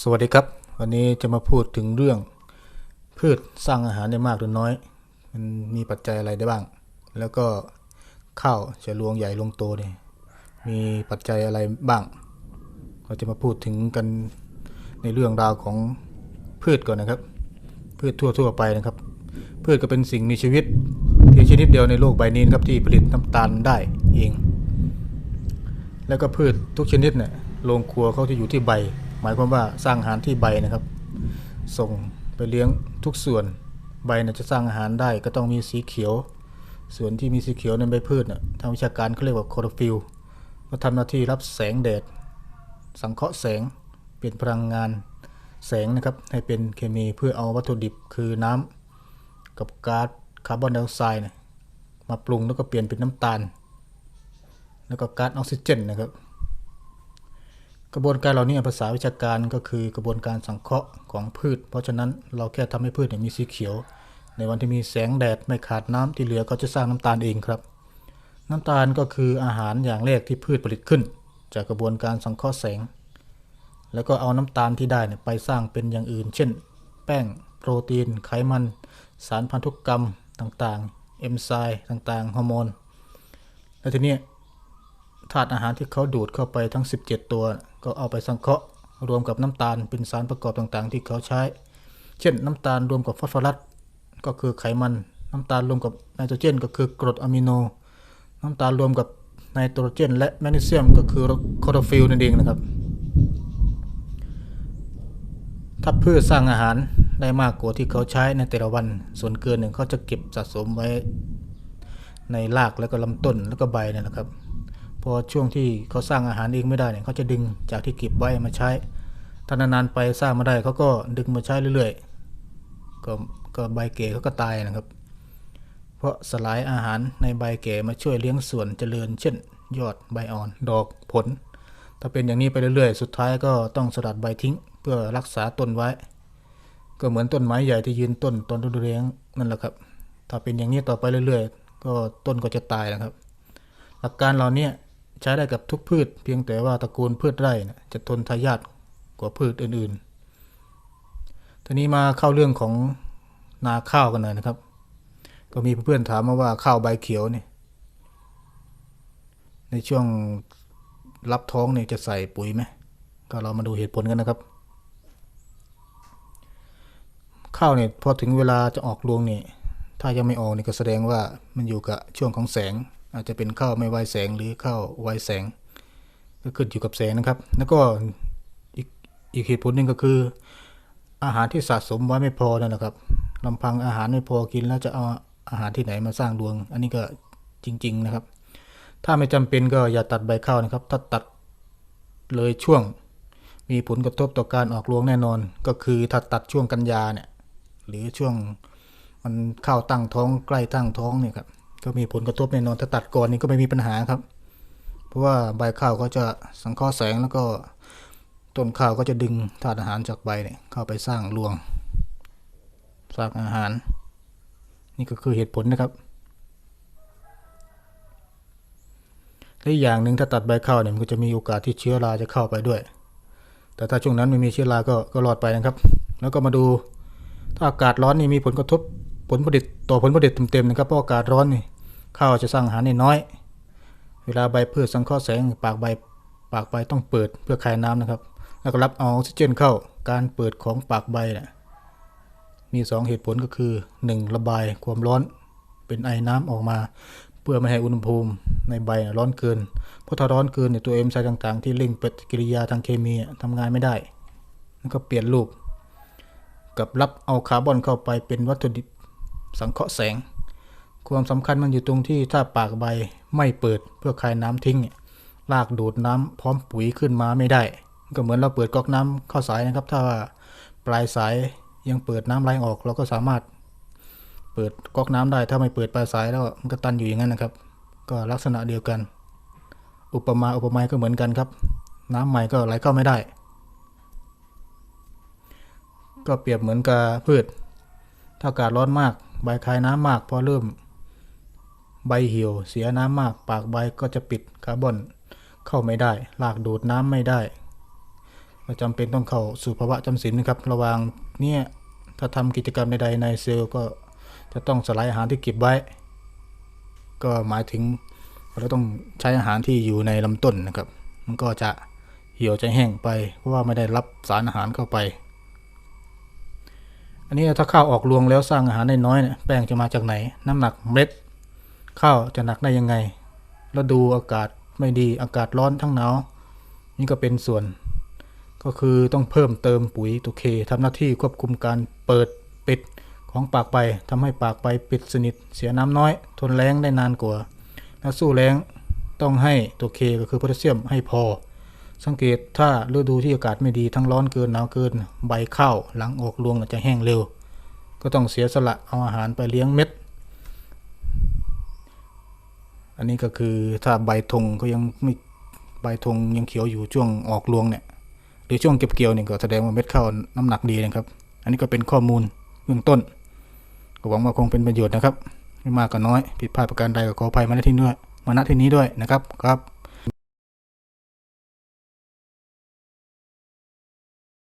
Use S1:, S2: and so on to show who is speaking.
S1: สวัสดีครับ วันนี้จะมาพูดถึงเรื่อง พืชสร้างอาหารได้มากหรือน้อย มันมีปัจจัยอะไรได้บ้าง แล้วก็ข้าวจะรวงใหญ่ลงโตเนี่ยมีปัจจัยอะไรบ้างเราจะมาพูดถึงกันในเรื่องราวของพืชก่อนนะครับ พืชทั่วๆไปนะครับ พืชก็เป็นสิ่งมีชีวิตเพียงชนิดเดียวในโลกใบนี้นครับที่ผลิตน้ำตาลได้เอง แล้วก็พืชทุกชนิดเนี่ยโรงครัวเขาจะอยู่ที่ใบ หมายความว่าสร้างอาหารที่ใบนะครับ ส่งไปเลี้ยงทุกส่วนใบนี่ยจะสร้างอาหารได้ก็ต้องมีสีเขียว ส่วนที่มีสีเขียวในใบพืชน่ะทางวิชาการเขาเรียกว่าโคโรฟิลก็ทำหน้าที่รับแสงแดด สังเคราะห์แสงเปลี่ยนพลังงานแสงนะครับให้เป็นเคมีเพื่อเอาวัตถุดิบคือน้ำกับก๊าซคาร์บอนไดออกไซด์มาปรุงแล้วก็เปลี่ยนเป็นน้ำตาล แล้วก็ก๊าซออกซิเจนนะครับ กระบวนการเหล่านี้ภาษาวิชาการก็คือกระบวนการสังเคราะห์ของพืช เพราะฉะนั้นเราแค่ทำให้พืชเนี่ยมีสีเขียว ในวันที่มีแสงแดดไม่ขาดน้ำที่เหลือก็จะสร้างน้ำตาลเองครับ น้ำตาลก็คืออาหารอย่างแรกที่พืชผลิตขึ้น จากกระบวนการสังเคราะห์แสง แล้วก็เอาน้ำตาลที่ได้เนี่ยไปสร้างเป็นอย่างอื่น เช่น แป้ง โปรตีน ไขมัน สารพันธุกรรมต่างๆ เอนไซม์ต่างๆ ฮอร์โมน แล้วทีนี้ธาตุอาหารที่เขาดูดเข้าไปทั้ง 17 ตัว ก็เอาไปสังเคราะห์รวมกับน้ำตาลเป็นสารประกอบต่างๆ ที่เขาใช้ เช่นน้ำตาลรวมกับฟอสฟอรัสก็คือไขมัน น้ำตาลรวมกับไนโตรเจน ก็คือกรดอะมิโน น้ำตาลรวมกับไนโตรเจน และแมกนีเซียมก็คือคลอโรฟิลนั่นเองนะครับ ถ้าพืชสร้างอาหารได้มากกว่าที่เขาใช้ในแต่ละวัน ส่วนเกินหนึ่งเขาจะเก็บสะสมไว้ในรากแล้วก็ลำต้นแล้วก็ใบเนยนะครับ พอช่วงที่เขาสร้างอาหารเองไม่ได้เนี่ยเขาจะดึงจากที่เก็บไว้มาใช้ถ้านานๆไปสร้างมาได้เขาก็ดึงมาใช้เรื่อยๆก็ก็ใบเก๋เขาก็ตายนะครับ เพราะสลายอาหารในใบเก๋มาช่วยเลี้ยงส่วนเจริญ เช่น ยอดใบอ่อน ดอกผล ถ้าเป็นอย่างนี้ไปเรื่อยๆ สุดท้ายก็ต้องสลัดใบทิ้ง เพื่อรักษาต้นไว้ ก็เหมือนต้นไม้ใหญ่ที่ยืนต้นต้นฤดูแล้งนั่นแหละครับ ถ้าเป็นอย่างนี้ต่อไปเรื่อยๆ ก็ต้นก็จะตายนะครับ หลักการเหล่านี้ ใช้ได้กับทุกพืช เพียงแต่ว่าตระกูลพืชไร่นะจะทนทายาทกว่าพืชอื่นๆ ทีนี้มาเข้าเรื่องของนาข้าวกันหน่อยนะครับ ก็มีเพื่อนๆถามมาว่าข้าวใบเขียวเนี่ยในช่วงรับท้องเนี่ยจะใส่ปุ๋ยไหมก็เรามาดูเหตุผลกันนะครับ ข้าวเนี่ยพอถึงเวลาจะออกรวงเนี่ยถ้ายังไม่ออกนี่ก็แสดงว่ามันอยู่กับช่วงของแสง อาจจะเป็นข้าวไม่ไวแสงหรือข้าวไวแสง ก็ขึ้นอยู่กับแสงนะครับ แล้วก็อีกอีกเหตุผลหนึ่งก็คือ อาหารที่สะสมไว้ไม่พอนั่นแหละครับลำพังอาหารไม่พอกินแล้วจะเอาอาหารที่ไหนมาสร้างรวง อันนี้ก็จริง ๆนะครับ ถ้าไม่จำเป็นก็อย่าตัดใบข้าวนะครับ ถ้าตัดเลยช่วง มีผลกระทบต่อการออกรวงแน่นอน ก็คือถ้าตัดช่วงกันยาเนี่ย หรือช่วงมันเข้าตั้งท้องใกล้ตั้งท้องเนี่ยครับ ก็มีผลกระทบแน่นอนถ้าตัดก่อนนี่ก็ไม่มีปัญหาครับ เพราะว่าใบข้าวก็จะสังเคราะห์แสงแล้วก็ต้นข้าวก็จะดึงธาตุอาหารจากใบเนี่ยเข้าไปสร้างรวงสร้างอาหาร นี่ก็คือเหตุผลนะครับและอีกอย่างหนึ่งถ้าตัดใบข้าวเนี่ยมันก็จะมีโอกาสที่เชื้อราจะเข้าไปด้วย แต่ถ้าช่วงนั้นไม่มีเชื้อราก็ก็รอดไปนะครับ แล้วก็มาดูถ้าอากาศร้อนนี่มีผลกระทบผลผลิตต่อผลผลิตเต็มๆนะครับเพราะอากาศร้อนนี่ ข้าวจะสร้างอาหารได้น้อย เวลาใบพืชสังเคราะห์แสงปากใบปากใบต้องเปิดเพื่อคายน้ำนะครับ แล้วก็รับเอาออกซิเจนเข้าการเปิดของปากใบเนี่ยมี 2 เหตุผลก็คือ 1. ระบายความร้อนเป็นไอน้ำออกมา เพื่อไม่ให้อุณหภูมิในใบนะร้อนเกิน เพราะถ้าร้อนเกินเนี่ยตัวเอนไซม์ต่างๆ ที่เร่งปฏิกิริยาทางเคมีอะทำงานไม่ได้มันก็เปลี่ยนรูป กับรับเอาคาร์บอนเข้าไปเป็นวัตถุดิบสังเคราะห์แสง ความสำคัญมันอยู่ตรงที่ถ้าปากใบไม่เปิดเพื่อคายน้ำทิ้งเนี่ยรากดูดน้ำพร้อมปุ๋ยขึ้นมาไม่ได้ ก็เหมือนเราเปิดก๊อกน้ำเข้าสายนะครับ ถ้าปลายสายยังเปิดน้ำไหลออก เราก็สามารถเปิดก๊อกน้ำได้ ถ้าไม่เปิดปลายสายแล้วมันก็ตันอยู่อย่างนั้นนะครับ ก็ลักษณะเดียวกัน อุปมาอุปไมยก็เหมือนกันครับ น้ำใหม่ก็ไหลเข้าไม่ได้ ก็เปรียบเหมือนกับพืช ถ้าอากาศร้อนมากใบคายน้ำมากพอเริ่ม ใบเหี่ยวเสียน้ำมากปากใบก็จะปิดคาร์บอนเข้าไม่ได้รากดูดน้ำไม่ได้ก็จำเป็นต้องเข้าสู่ภาวะจำศีลนะครับ ระว่างเนี่ยถ้าทำกิจกรรมใดๆในเซลล์ก็จะต้องสลายอาหารที่เก็บไว้ ก็หมายถึงเราต้องใช้อาหารที่อยู่ในลำต้นนะครับ มันก็จะเหี่ยวจะแห้งไป เพราะว่าไม่ได้รับสารอาหารเข้าไป อันนี้ถ้าข้าวออกรวงแล้วสร้างอาหารได้น้อยเนี่ยแป้งจะมาจากไหน น้ำหนักเม็ด ข้าวจะหนักได้ยังไงแล้วดูอากาศไม่ดีอากาศร้อนทั้งหนาวนี่ก็เป็นส่วน ก็คือต้องเพิ่มเติมปุ๋ยตัวเคทำหน้าที่ควบคุมการเปิดปิดของปากใบทำให้ปากใบปิดสนิท เสียน้ำน้อย ทนแรงได้นานกว่าถ้าสู้แรงต้องให้ตัวเคก็คือโพแทสเซียมให้พอ สังเกตถ้าฤดูที่อากาศไม่ดีทั้งร้อนเกินหนาวเกิน ใบข้าวหลังออกรวงจะแห้งเร็ว ก็ต้องเสียสละเอาอาหารไปเลี้ยงเม็ด อันนี้ก็คือถ้าใบธงก็ยังไม่ใบธงยังเขียวอยู่ช่วงออกรวงเนี่ยหรือช่วงเก็บเกี่ยวเนี่ยก็แสดงว่าเม็ดข้าวน้ำหนักดีนะครับ อันนี้ก็เป็นข้อมูลเบื้องต้น ก็หวังว่าคงเป็นประโยชน์นะครับ ไม่มากก็น้อย ผิดพลาดประการใดก็ขออภัยมาณที่นี้ด้วยมาณที่นี้ด้วยนะครับครับ